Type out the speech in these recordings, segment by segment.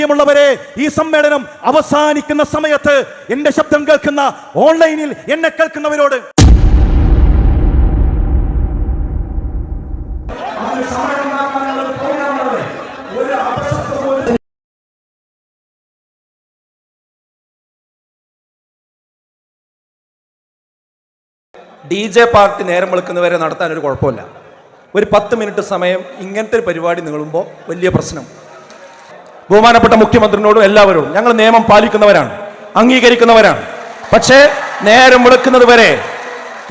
പ്രിയമുള്ളവരെ ഈ സമ്മേളനം അവസാനിക്കുന്ന സമയത്ത് എന്റെ ശബ്ദം കേൾക്കുന്ന ഓൺലൈനിൽ എന്നെ കേൾക്കുന്നവരോട്. ഡി ജെ പാർട്ടി നേരം വെളുക്കുന്നവരെ നടത്താൻ ഒരു കുഴപ്പമില്ല. ഒരു പത്ത് മിനിറ്റ് സമയം ഇങ്ങനത്തെ ഒരു പരിപാടി നീളുമ്പോൾ വലിയ പ്രശ്നം. ബഹുമാനപ്പെട്ട മുഖ്യമന്ത്രിനോടും എല്ലാവരോടും ഞങ്ങൾ നിയമം പാലിക്കുന്നവരാണ് അംഗീകരിക്കുന്നവരാണ്. പക്ഷേ നേരം വെളുക്കുന്നത് വരെ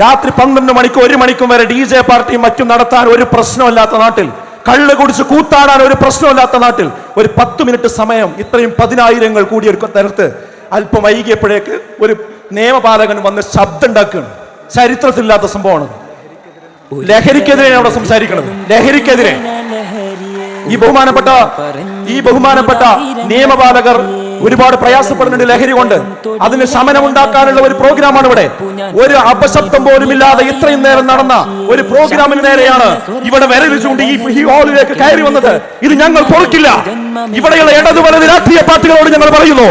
രാത്രി പന്ത്രണ്ട് മണിക്ക് ഒരു മണിക്കും വരെ ഡി ജെ പാർട്ടിയും മറ്റും നടത്താൻ ഒരു പ്രശ്നമില്ലാത്ത നാട്ടിൽ കള്ള് കുടിച്ച് കൂത്താടാൻ ഒരു പ്രശ്നമില്ലാത്ത നാട്ടിൽ ഒരു പത്ത് മിനിറ്റ് സമയം ഇത്രയും പതിനായിരങ്ങൾ കൂടിയ ഒരു തരത്ത് അല്പം വൈകിയപ്പോഴേക്ക് ഒരു നിയമപാലകൻ വന്ന് ശബ്ദം ഉണ്ടാക്കുകയാണ് ചരിത്രത്തിലില്ലാത്ത സംഭവമാണ്. ലഹരിക്കെതിരെ അവിടെ സംസാരിക്കുന്നത് ലഹരിക്കെതിരെ. ഈ ബഹുമാനപ്പെട്ട ഈ ബഹുമാനപ്പെട്ട നിയമപാലകർ ഒരുപാട് പ്രയാസപ്പെടുന്നുണ്ട് ലഹരി കൊണ്ട്. അതിന് ശമനം ഉണ്ടാക്കാനുള്ള ഒരു പ്രോഗ്രാമാണ് ഇവിടെ. ഒരു അപശബ്ദം പോലും ഇല്ലാതെ ഇത്രയും നേരം നടന്ന ഒരു പ്രോഗ്രാമിന് നേരെയാണ് ഇവിടെ വിരൽ ചൂണ്ടി ഈ ഹാളിലേക്ക് കയറി വന്നത്. ഇത് ഞങ്ങൾ പൊറുക്കില്ല ഇവിടെയുള്ള ഇടതു വലത് രാഷ്ട്രീയ പാർട്ടികളോട് ഞങ്ങൾ പറയുന്നു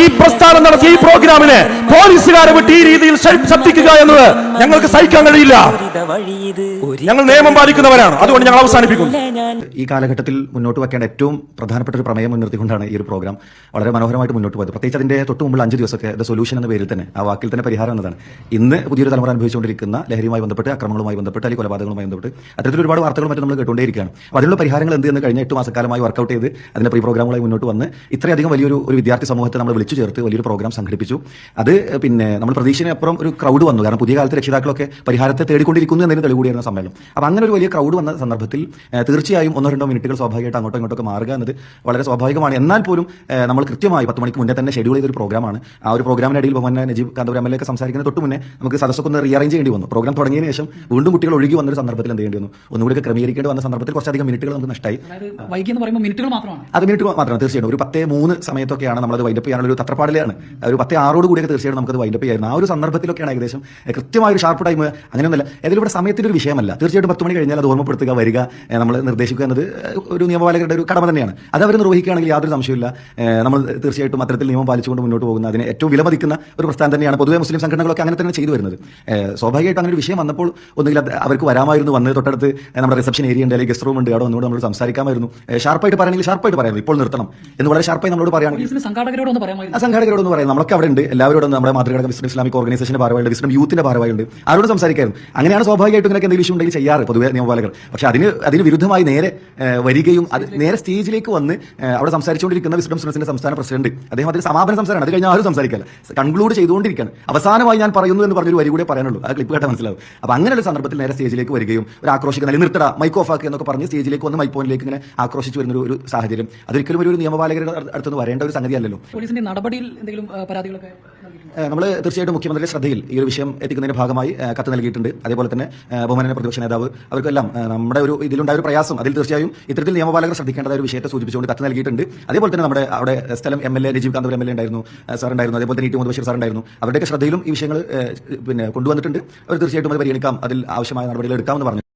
ഈ പ്രസ്ഥാനം നടത്തിയ ഈ പ്രോഗ്രാമിനെ പോലീസുകാരെ വിട്ട് ഈ രീതിയിൽ ശബ്ദിക്കുക എന്നത് ഞങ്ങൾക്ക് സഹിക്കാൻ കഴിയില്ല. ഞങ്ങൾ നിയമം പാലിക്കുന്നവരാണ്. അതുകൊണ്ട് ഞങ്ങൾ അവസാനിപ്പിക്കുന്നു. ഈ കാലഘട്ടത്തിൽ മുന്നോട്ട് വയ്ക്കേണ്ട ഏറ്റവും പ്രധാനപ്പെട്ട ഒരു പ്രമേയം മുൻനിർത്തിക്കൊണ്ടാണ് ഈ ഒരു പ്രോഗ്രാം. വളരെ മനോഹരമായിട്ട് മുന്നോട്ട് പോയത്. പ്രത്യേകിച്ച് അതിന്റെ തൊട്ട് മുമ്പ് അഞ്ച് ദിവസമൊക്കെ ദ സൊല്യൂഷൻ എന്ന പേരിൽ തന്നെ ആ വാക്കിൽ തന്നെ പരിഹാരം എന്നതാണ്. ഇന്ന് പുതിയൊരു തലമുറ അനുഭവിച്ചുകൊണ്ടിരിക്കുന്ന ലഹരിയുമായി ബന്ധപ്പെട്ട് അക്രമങ്ങളുമായി ബന്ധപ്പെട്ട് അല്ലെങ്കിൽ കൊലപാതകങ്ങളുമായി ബന്ധപ്പെട്ട് അത്തരത്തിൽ ഒരുപാട് വാർത്തകൾ മറ്റും നമ്മൾ കേട്ടുകൊണ്ടേയിരിക്കുകയാണ്. അതിനുള്ള പരിഹാരങ്ങൾ എന്ത് എന്ന് കഴിഞ്ഞ എട്ട് മാസക്കാലമായി വർക്കൗട്ട് ചെയ്ത് അതിന്റെ പ്രീ പ്രോഗ്രാമുകളായി മുന്നോട്ട് വന്ന് ഇത്രയധികം വലിയൊരു ഒരു വിദ്യാർത്ഥി സമൂഹത്തെ നമ്മൾ വിളിച്ചു ചേർത്ത് വലിയൊരു പ്രോഗ്രാം സംഘടിപ്പിച്ചു. അത് പിന്നെ നമ്മൾ പ്രതീക്ഷയ്ക്കപ്പുറം ഒരു ക്രൗഡ് വന്നു. കാരണം പുതിയ കാലത്ത് രക്ഷിതാക്കളൊക്കെ പരിഹാരത്തെ തേടിക്കൊണ്ടിരിക്കുന്നു എന്നതിന് തെളിവ് കൂടിയായിരുന്നു സമ്മേളനം. അപ്പോൾ അങ്ങനെ ഒരു വലിയ ക്രൗഡ് വന്ന സന്ദർഭത്തിൽ ഏഹ്, തീർച്ചയായും ഒന്നോ രണ്ടോ മിനിറ്റുകൾ സ്വാഭാവികമായിട്ട് അങ്ങോട്ടോ ഇങ്ങോട്ടൊക്കെ മാറുക എന്നത് വളരെ സ്വാഭാവികമാണ്. എന്നാൽ പോലും നമ്മൾ കൃത്യമായി പത്ത് മണിക്ക് മുന്നേ തന്നെ ഷെഡ്യൂൾ ചെയ്തൊരു പ്രോഗ്രാമാണ് ആ ഒരു പ്രോഗ്രാമിനിടയിൽ ബഹുമാന Najeeb Kanthapuram M L A ഒക്കെ സംസാരിക്കുന്ന തൊട്ട് മുന്നേ നമുക്ക് സദസ്സൊക്കെ ഒന്ന് റീഅറേഞ്ച് ചെയ്യേണ്ടി വന്നു. പ്രോഗ്രാം തുടങ്ങിയതിന് ശേഷം വീണ്ടും കുട്ടികൾ ഒഴുകി വന്നൊരു സന്ദർഭത്തിൽ എന്ത് ചെയ്യേണ്ടി വന്നു? ഒന്നുകൂടി ക്രമീകരിക്കേണ്ടി വന്ന സന്ദർഭത്തിൽ കുറച്ചധികം മിനിറ്റുകൾ നമുക്ക് നഷ്ടമായി വൈകി എന്ന് പറയുമ്പോൾ മിനിറ്റുകൾ മാത്രമാണ്. അത് മിനിറ്റ് മാത്രമാണ് തീർച്ചയായിട്ടും. ഒരു പത്തേ മൂന്ന് സമയത്തൊക്കെയാണ് നമ്മളത് വൈൻഡപ്പ് ചെയ്യാനുള്ള ഒരു തത്രപ്പാടിലാണ്. ഒരു പത്തേ ആറോട് കൂടിയൊക്കെ തീർച്ചയായിട്ടും നമുക്കത് വൈൻഡപ്പ് ചെയ്യായിരുന്നു. ആ ഒരു സന്ദർഭത്തിലൊക്കെയാണ് ഏകദേശം കൃത്യമായ ഒരു ഷാർപ്പ് ടൈം അങ്ങനെയൊന്നുമല്ല ഏതെങ്കിലും ഇവിടെ സമയത്തിന്റെ ഒരു വിഷയമല്ല. തീർച്ചയായിട്ടും പത്ത് മണി കഴിഞ്ഞാൽ അത് ഓർമ്മപ്പെടുത്തുക വരിക നമ്മൾ നിർദ്ദേശിക്കുക എന്നത് ഒരു നിയമപാലകരുടെ ഒരു കടമ തന്നെയാണ്. അത് അവർ നിർവഹിക്കുകയാണെങ്കിൽ യാതൊരു സംശയമില്ല നമ്മൾ തീർച്ചയായിട്ടും അത്തരത്തിൽ നിയമം പാലിച്ചുകൊണ്ട് മുന്നോട്ട് പോകുന്ന അതിനെ ഏറ്റവും വിലമതിക്കുന്ന ഒരു പ്രസ്ഥാനം തന്നെയാണ് പൊതുവെ മുസ്ലിം സംഘടനകളൊക്കെ അങ്ങനെ തന്നെ ചെയ്തു വരുന്നത്. സ്വാഭാവികമായിട്ടും അങ്ങനെ ഒരു വിഷയം വന്നപ്പോൾ ഒന്നുകിൽ അവർക്ക് വരാമായിരുന്നു. വന്ന് തൊട്ടടുത്ത് നമ്മുടെ റിസപ്ഷൻ ഏരിയ ഉണ്ട് അല്ലെങ്കിൽ ഗസ്റ്റ് റൂം ഉണ്ട് അവിടെ ഒന്നുകൂടെ നമ്മൾ സംസാരിക്കാമായിരുന്നു. ഷാർപ്പായിട്ട് പറയണമെങ്കിൽ ഷാർപ്പായിട്ട് പറയാം. ഇപ്പോൾ നിർത്തണം. എന്ന് വളരെ ഷാർപ്പായി നമ്മളോട് പറയുകയാണെങ്കിൽ സംഘാടകരോട് സംഘാടകരോടൊന്ന് പറയാം. നമ്മളൊക്കെ അവിടെ ഉണ്ട്. എല്ലാവരോടും നമ്മുടെ മാതൃഘടക വിസ്ഡം ഇസ്ലാമിക് ഓർഗനൈസേഷന്റെ ഭാരവാഹികളുണ്ട് വിസ്ഡം യൂത്തിന്റെ ഭാരവാഹികളുണ്ട്. ആരോട് സംസാരിക്കായിരുന്നു. അങ്ങനെയാണ് സ്വാഭാവികമായിട്ടും ഇങ്ങനെ എന്തെങ്കിലും ഇഷ്യൂ ഉണ്ടെങ്കിൽ ചെയ്യാറ് പൊതുവെ നിയമപാലകർ. പക്ഷേ അതിന് അതിന് വിരുദ്ധമായി നേരെ ഏഹ്, വരികയും അത് നേരെ സ്റ്റേജിലേക്ക് വന്ന് അവിടെ സംസാരിച്ചുകൊണ്ടിരിക്കുന്ന വിസ്ഡം സ്റ്റുഡൻസിന്റെ സംസ്ഥാന പ്രസിഡന്റ്. അദ്ദേഹം അതിന് സമാപന സംസാരമാണ്. അത് കഴിഞ്ഞാൽ ആരും സംസാരിക്കില്ല കൺക്ലൂഡ് ചെയ്തുകൊണ്ടിരിക്കുകയാണ്. അവസാനമായി ഞാൻ പറയുന്നു എന്ന് പറഞ്ഞൊരു വരി കൂടെ പറയാനുള്ളൂ. ആ ക്ലിപ്പ് കേട്ടാൽ മനസ്സിലാവും. അപ്പൊ ഒരു സന്ദർഭത്തിൽ നേരെ സ്റ്റേജിലേക്ക് വരികയും ഒരു ആക്രോശിക്കുന്ന നിർത്തട മൈക്ക് ഓഫ് ആക്കുക എന്നൊക്കെ പറഞ്ഞ് സ്റ്റേജിലേക്ക് വന്ന് മൈപ്പോയിലേക്ക് ഇങ്ങനെ ആക്രോശിച്ച് വരുന്ന ഒരു- സാഹചര്യം. അതൊരിക്കലും ഒരു നിയമപാലകരുടെ അടുത്തുനിന്ന് വരേണ്ട ഒരു സംഗതിയല്ലല്ലോ. പോലീസിന്റെ നടപടിയിൽ എന്തെങ്കിലും പരാതികളൊക്കെ? നമ്മൾ തീർച്ചയായിട്ടും മുഖ്യമന്ത്രിയുടെ ശ്രദ്ധയിൽ ഈ ഒരു വിഷയം എത്തിക്കുന്നതിന്റെ ഭാഗമായി കത്ത് നൽകിയിട്ടുണ്ട്. അതേപോലെ തന്നെ ബഹുമാന പ്രതിപക്ഷ നേതാവ് അവർക്കെല്ലാം നമ്മുടെ ഒരു ഇതിലുണ്ടായ ഒരു പ്രയാസം അതിൽ തീർച്ചയായും ഇത്തരത്തിൽ നിയമപാലകർ ശ്രദ്ധിക്കേണ്ടതായ ഒരു വിഷയത്തെ സൂചിപ്പിച്ചുകൊണ്ട് കത്ത് നൽകിയിട്ടുണ്ട്. അതേപോലെ തന്നെ നമ്മുടെ അവിടെ സ്ഥലം M L A Rajeev Kanthapuram M L A ഉണ്ടായിരുന്നു സാർ ഉണ്ടായിരുന്നു അതേപോലെ തന്നെ E T Muhammad Basheer sir ഉണ്ടായിരുന്നു അവരുടെയൊക്കെ ശ്രദ്ധയിലും ഈ വിഷയങ്ങൾ പിന്നെ കൊണ്ടുവന്നിട്ടുണ്ട്. അവർ തീർച്ചയായിട്ടും അത് പരിഗണിക്കാം അതിൽ ആവശ്യമായ നടപടികൾ എടുക്കാമെന്ന് പറഞ്ഞു.